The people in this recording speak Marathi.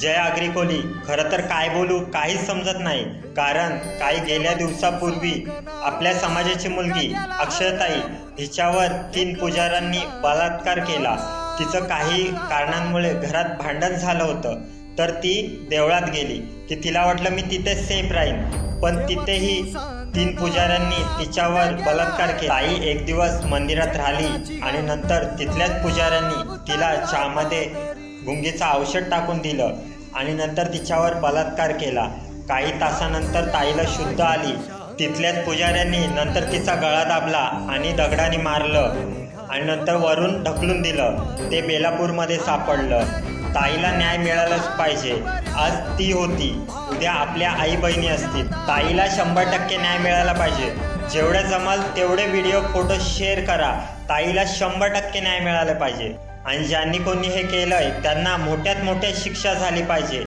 जय आगरी खरं तर काय बोलू काहीच समजत नाही. कारण काही गेल्या दिवसापूर्वी आपल्या समाजाची मुलगी अक्षरताई हिच्यावर तीन पुजाऱ्यांनी बलात्कार केला. तिचं काही कारणांमुळे घरात भांडण झालं होतं. तर ती देवळात गेली. की तिला वाटलं मी तिथे सेफ राहीन. पण तिथेही तीन पुजाऱ्यांनी तिच्यावर बलात्कार केला. आई एक दिवस मंदिरात राहिली आणि नंतर तिथल्याच पुजाऱ्यांनी तिला चहामध्ये गुंगीचं औषध टाकून दिलं आणि नंतर तिच्यावर बलात्कार केला. काही तासानंतर ताईला शुद्ध आली. तिथल्याच पुजाऱ्यांनी नंतर तिचा गळा दाबला आणि दगडाने मारलं आणि नंतर वरून ढकलून दिलं. ते बेलापूरमध्ये सापडलं. ताईला न्याय मिळालाच पाहिजे. आज ती होती. उद्या आपल्या आई बहिणी असतील. ताईला शंभर टक्के न्याय मिळाला पाहिजे. जेवढे जमाल तेवढे व्हिडिओ फोटो शेअर करा. ताईला शंभर टक्के न्याय मिळाला पाहिजे. आणि ज्यांनी कोणी हे केलंय त्यांना मोठ्यात मोठ्या शिक्षा झाली पाहिजे.